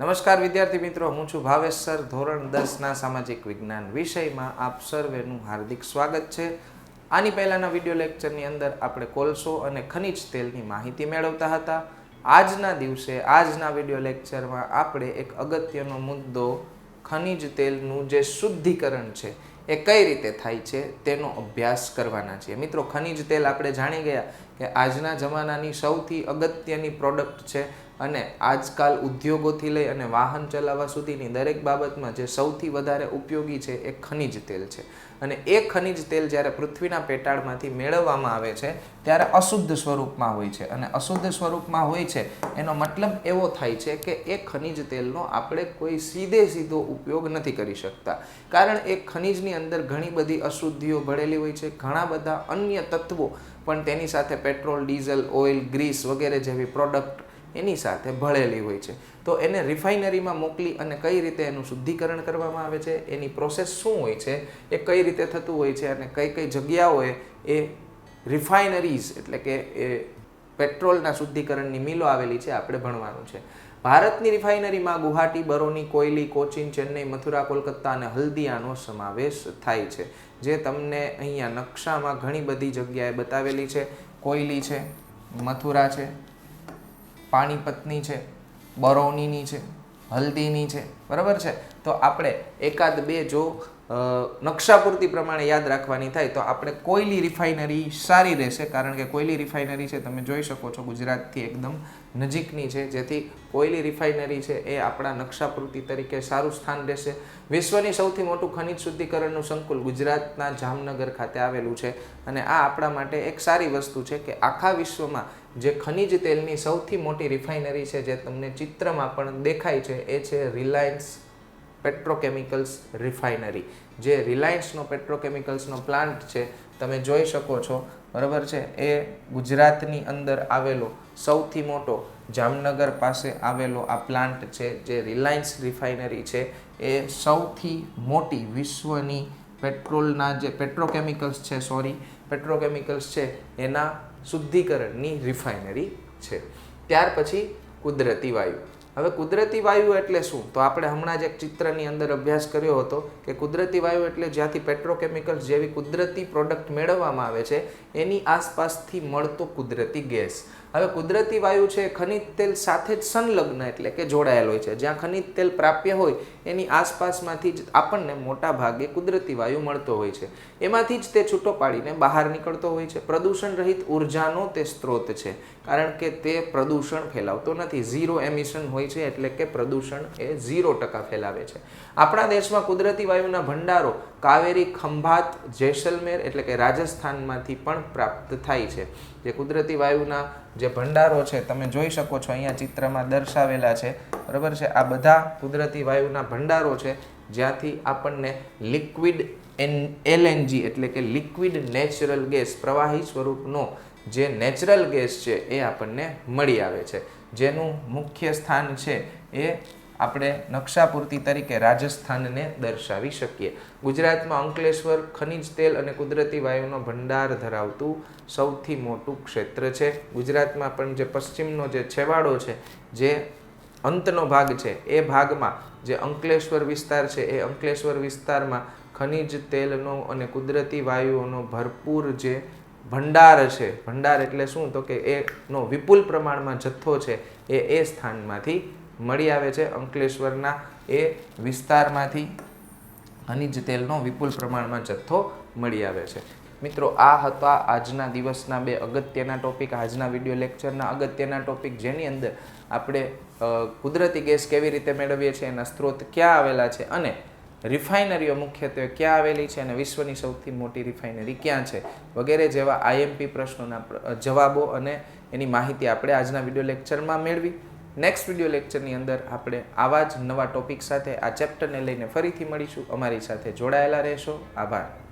નમસ્કાર વિદ્યાર્થી મિત્રો, હું છું ભાવેશ સર. ધોરણ દસના સામાજિક વિજ્ઞાન વિષયમાં આપ સર્વેનું હાર્દિક સ્વાગત છે. આની પહેલાંના વીડિયો લેક્ચરની અંદર આપણે કોલસો અને ખનિજ તેલની માહિતી મેળવતા હતા. આજના દિવસે, આજના વીડિયો લેક્ચરમાં આપણે એક અગત્યનો મુદ્દો, ખનિજ તેલનું જે શુદ્ધિકરણ છે, એ કઈ રીતે થાય છે, તેનો અભ્યાસ કરવાના છીએ. મિત્રો, ખનિજ તેલ આપણે જાણી ગયા કે આજના જમાનાની સૌથી અગત્યની પ્રોડક્ટ છે અને આજકાલ ઉદ્યોગોથી લઈ અને વાહન ચલાવવા સુધીની દરેક બાબતમાં જે સૌથી વધારે ઉપયોગી છે એ ખનિજ તેલ છે. અને એ ખનિજ તેલ જ્યારે પૃથ્વીના પેટાળમાંથી મેળવવામાં આવે છે, ત્યારે અશુદ્ધ સ્વરૂપમાં હોય છે. અને અશુદ્ધ સ્વરૂપમાં હોય છે, એનો મતલબ એવો થાય છે કે એ ખનિજ તેલનો આપણે કોઈ સીધે સીધો ઉપયોગ નથી કરી શકતા. કારણ એ ખનિજની અંદર ઘણી બધી અશુદ્ધિઓ ભળેલી હોય છે, ઘણા બધા અન્ય તત્વો પણ તેની સાથે પેટ્રોલ, ડીઝલ, ઓઇલ, ગ્રીસ વગેરે જેવી પ્રોડક્ટ એની સાથે ભળેલી હોય છે. તો એને રિફાઇનરીમાં મોકલી અને કઈ રીતે એનું શુદ્ધિકરણ કરવામાં આવે છે, એની પ્રોસેસ શું હોય છે, એ કઈ રીતે થતું હોય છે અને કઈ કઈ જગ્યાઓએ એ રિફાઇનરીઝ એટલે કે એ પેટ્રોલના શુદ્ધિકરણની મિલો આવેલી છે, આપણે ભણવાનું છે. ભારતની રિફાઇનરીમાં ગુવાહાટી, બરોની, કોયલી, કોચીન, ચેન્નઈ, મથુરા, કોલકાતા અને હલ્દિયાનો સમાવેશ થાય છે. જે તમને અહીંયા નકશામાં ઘણી બધી જગ્યાએ બતાવેલી છે. કોયલી છે, મથુરા છે પાણીપતની છે બરૌનીની છે હલ્દીની છે બરાબર છે? તો આપણે એકાદ બે જો નકશા પૂરતી પ્રમાણે યાદ રાખવાની થાય, તો આપણે કોયલી રિફાઇનરી સારી રહેશે. કારણ કે કોયલી રિફાઇનરી છે, તમે જોઈ શકો છો ગુજરાતથી એકદમ નજીકની છે. જેથી કોયલી રિફાઇનરી છે, એ આપણા નકશા પૂર્તિ તરીકે સારું સ્થાન રહેશે. વિશ્વની સૌથી મોટું ખનિજ શુદ્ધિકરણનું સંકુલ ગુજરાતના જામનગર ખાતે આવેલું છે. અને આ આપણા માટે એક સારી વસ્તુ છે કે આખા વિશ્વમાં જે ખનિજ તેલની સૌથી મોટી રિફાઇનરી છે, જે તમને ચિત્રમાં પણ દેખાય છે, એ છે રિલાયન્સ પેટ્રોકેમિકલ્સ રિફાઇનરી જે રિલાયન્સનો પેટ્રોકેમિકલ્સનો પ્લાન્ટ છે, તમે જોઈ શકો છો, બરાબર છે? એ ગુજરાતની અંદર આવેલો સૌથી મોટો જામનગર પાસે આવેલો આ પ્લાન્ટ છે, જે રિલાયન્સ રિફાઇનરી છે, એ સૌથી મોટી વિશ્વની પેટ્રોલના જે પેટ્રોકેમિકલ્સ છે સોરી પેટ્રોકેમિકલ્સ છે, એના શુદ્ધિકરણની રિફાઇનરી છે. ત્યાર પછી કુદરતી વાયુ. હવે કુદરતી વાયુ એટલે શું? તો આપણે હમણાં જ એક ચિત્રની અંદર અભ્યાસ કર્યો હતો કે કુદરતી વાયુ એટલે જ્યાંથી પેટ્રોકેમિકલ્સ જેવી કુદરતી પ્રોડક્ટ મેળવવામાં આવે છે, એની આસપાસથી મળતો કુદરતી ગેસ. હવે કુદરતી વાયુ છે, ખનિજ તેલ સાથે જ સંલગ્ન એટલે કે જોડાયેલ હોય છે. જ્યાં ખનિજ તેલ પ્રાપ્ય હોય, એની આસપાસમાંથી જ આપણને મોટા ભાગે કુદરતી વાયુ મળતો હોય છે. એમાંથી જ તે છૂટો પાડીને બહાર નીકળતો હોય છે. પ્રદૂષણ રહિત ઉર્જાનો તે સ્ત્રોત છે. કારણ કે તે પ્રદૂષણ ફેલાવતો નથી. ઝીરો એમિશન હોય છે એટલે કે પ્રદૂષણ એ ઝીરો ટકા ફેલાવે છે. આપણા દેશમાં કુદરતી વાયુના ભંડારો કાવેરી, ખંભાત, જેસલમેર એટલે કે રાજસ્થાનમાંથી પણ પ્રાપ્ત થાય છે. જે કુદરતી વાયુના જે ભંડારો છે, તમે જોઈ શકો છો અહીંયા ચિત્રમાં દર્શાવેલા છે. બરાબર છે? આ બધા કુદરતી વાયુના ભંડારો છે, જ્યાંથી આપણને લિક્વિડ એન, એલએનજી એટલે કે લિક્વિડ નેચરલ ગેસ, પ્રવાહી સ્વરૂપનો જે નેચરલ ગેસ છે, એ આપણને મળી આવે છે. જેનું મુખ્ય સ્થાન છે એ આપણે નકશાપૂર્તિ તરીકે રાજસ્થાનને દર્શાવી શકીએ. ગુજરાતમાં અંકલેશ્વર, ખનિજ તેલ અને કુદરતી વાયુનો ભંડાર ધરાવતું સૌથી મોટું ક્ષેત્ર છે. ગુજરાતમાં પણ જે પશ્ચિમનો જે છેવાડો છે, જે અંતનો ભાગ છે, એ ભાગમાં જે અંકલેશ્વર વિસ્તાર છે, એ અંકલેશ્વર વિસ્તારમાં ખનિજ તેલનો અને કુદરતી વાયુઓનો ભરપૂર જે ભંડાર છે, ભંડાર એટલે શું? તો કે એનો વિપુલ પ્રમાણમાં જથ્થો છે, એ એ સ્થાનમાંથી મળી આવે છે. અંકલેશ્વરના એ વિસ્તારમાંથી ખનિજ તેલનો વિપુલ પ્રમાણમાં જથ્થો મળી આવે છે. મિત્રો, આ હતા આજના દિવસના બે અગત્યના ટોપિક આજના વીડિયો લેક્ચરના અગત્યના ટોપિક જેની અંદર આપણે કુદરતી ગેસ કેવી રીતે મેળવીએ છીએ, એના સ્ત્રોત ક્યાં આવેલા છે અને રિફાઇનરીઓ મુખ્યત્વે ક્યાં આવેલી છે અને વિશ્વની સૌથી મોટી રિફાઇનરી ક્યાં છે? વગેરે જેવા આઈએમપી પ્રશ્નોના જવાબો અને એની માહિતી આપણે આજના વીડિયો લેક્ચરમાં મેળવી. નેક્સ્ટ વીડિયો લેક્ચરની અંદર આપણે આવા જ નવા ટોપિક સાથે આ ચેપ્ટરને લઈને ફરીથી મળીશું. અમારી સાથે જોડાયેલા રહેશો. આભાર.